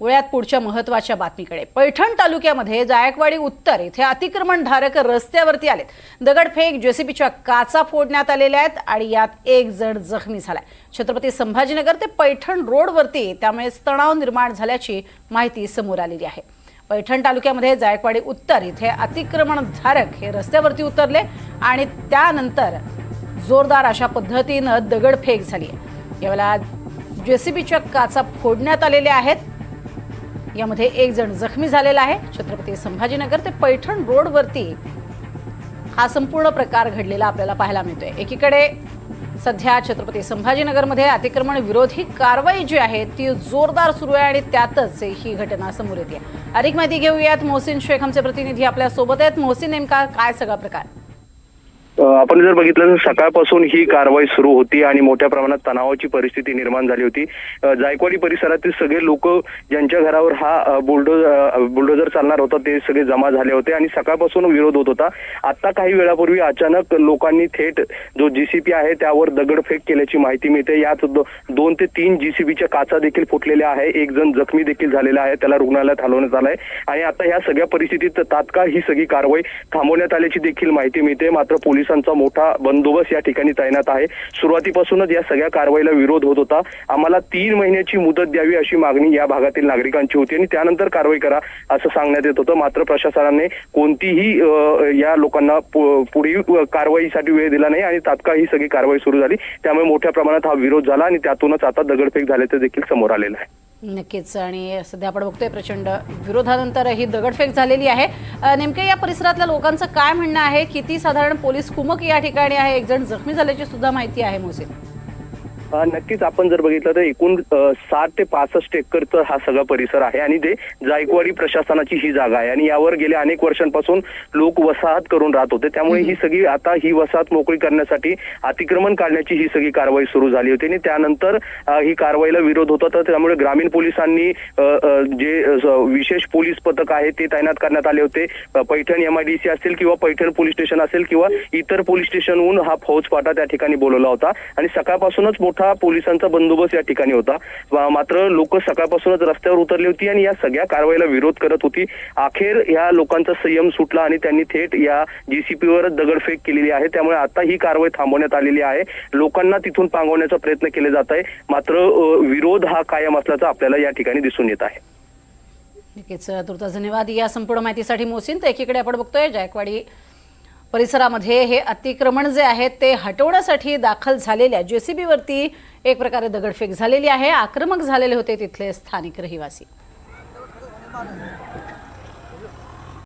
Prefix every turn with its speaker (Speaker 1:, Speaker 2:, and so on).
Speaker 1: वळ्यात पुढच्या महत्त्वाच्या बातमीकडे. पैठण तालुक्यामध्ये जायकवाडी उत्तर इथे अतिक्रमणधारक रस्त्यावरती आलेत. दगडफेक जेसीबीच्या काचा फोडण्यात आलेल्या आहेत आणि यात एक जण जखमी झालाय. छत्रपती संभाजीनगर ते पैठण रोडवरती त्यामुळे तणाव निर्माण झाल्याची माहिती समोर आलेली आहे. पैठण तालुक्यामध्ये जायकवाडी उत्तर इथे अतिक्रमणधारक हे रस्त्यावरती उतरले आणि त्यानंतर जोरदार अशा पद्धतीनं दगडफेक झाली आहे. यावेळेला जेसीबीच्या काचा फोडण्यात आलेल्या आहेत. यामध्ये एक जण जखमी झालेला आहे. छत्रपती संभाजीनगर ते पैठण रोडवरती हा संपूर्ण प्रकार घडलेला आपल्याला पाहायला मिळतोय. एकीकडे सध्या छत्रपती संभाजीनगरमध्ये अतिक्रमण विरोधी कारवाई जी आहे ती जोरदार सुरू आहे आणि त्यातच ही घटना समोर येते. अधिक माहिती घेऊयात. मोहसिन शेख आमचे प्रतिनिधी आपल्यासोबत आहेत. मोहसिन नेमका काय सगळा प्रकार?
Speaker 2: आपण जर बघितलं तर सकाळपासून ही कारवाई सुरू होती आणि मोठ्या प्रमाणात तणावाची परिस्थिती निर्माण झाली होती. जायकवाडी परिसरातील सगळे लोक ज्यांच्या घरावर हा अ, बुलडोजर चालणार होता ते सगळे जमा झाले होते आणि सकाळपासून विरोध होत होता. आता काही वेळापूर्वी अचानक लोकांनी थेट जो जीसीपी आहे त्यावर दगडफेक केल्याची माहिती मिळते. यात दोन ते तीन जीसीबीच्या काचा देखील फुटलेल्या आहे. एक जण जखमी देखील झालेला आहे. त्याला रुग्णालयात हलवण्यात आलाय आणि आता या सगळ्या परिस्थितीत तात्काळ ही सगळी कारवाई थांबवण्यात आल्याची देखील माहिती मिळते. मात्र पोलिसांचा मोठा बंदोबस्त या ठिकाणी तैनात आहे. सुरुवातीपासूनच या सगळ्या कारवाईला विरोध होत होता. आम्हाला तीन महिन्याची मुदत द्यावी अशी मागणी या भागातील नागरिकांची होती आणि त्यानंतर कारवाई करा असं सांगण्यात येत होतं. मात्र प्रशासनाने कोणतीही या लोकांना पु- पुढील कारवाईसाठी वेळ दिला नाही आणि तात्काळ ही सगळी कारवाई सुरू झाली. त्यामुळे मोठ्या प्रमाणात हा विरोध झाला आणि त्यातूनच आता दगडफेक झाल्याचं देखील समोर आलेलं आहे.
Speaker 1: नक्कीच. आणि सध्या आपण बघतोय प्रचंड विरोधानंतर ही दगडफेक झालेली आहे. नेमक्या या परिसरातल्या लोकांचं काय म्हणणं आहे? किती साधारण पोलीस कुमक या ठिकाणी आहे? एक जण जखमी झाल्याची सुद्धा माहिती आहे मोसेन.
Speaker 2: नक्कीच आपण जर बघितलं तर एकूण साठ ते पासष्ट एकरचा हा सगळा परिसर आहे आणि ते जायकवाडी प्रशासनाची ही जागा आहे. आणि यावर गेल्या अनेक वर्षांपासून लोक वसाहत करून राहत होते. त्यामुळे ही सगळी आता ही वसाहत मोकळी करण्यासाठी अतिक्रमण काढण्याची ही सगळी कारवाई सुरू झाली होती. आणि त्यानंतर ही कारवाईला विरोध होता. तर त्यामुळे ग्रामीण पोलिसांनी जे विशेष पोलीस पथक आहे ते तैनात करण्यात आले होते. पैठण एमआयडीसी असेल किंवा पैठण पोलीस स्टेशन असेल किंवा इतर पोलीस स्टेशनहून हा फौजफाटा त्या ठिकाणी बोलवला होता. आणि सकाळपासूनच मोठा पोलिसांचा बंदोबस्त या ठिकाणी होता. मात्र लोक सकाळपासूनच रस्त्यावर उतरली होती आणि या सगळ्या कारवाईला विरोध करत होती. अखेर या लोकांचा संयम सुटला आणि त्यांनी थेट या जीसीपीवर दगडफेक केलेली आहे. त्यामुळे आता ही कारवाई थांबवण्यात आलेली आहे. लोकांना तिथून पांगवण्याचा प्रयत्न केले जात आहे. मात्र विरोध हा कायम असल्याचा आपल्याला या ठिकाणी दिसून येत आहे.
Speaker 1: नक्कीच तुर्ता धन्यवाद. या संपूर्ण माहितीसाठी मोसिन तर एकीकडे आपण बघतोय जायकवाडी परिसरामध्ये हे अतिक्रमण जे आहे ते हटवण्यासाठी दाखल झालेल्या जेसीबीवरती एक प्रकारे दगडफेक झालेली आहे. आक्रमक झालेले होते तिथले स्थानिक रहिवासी.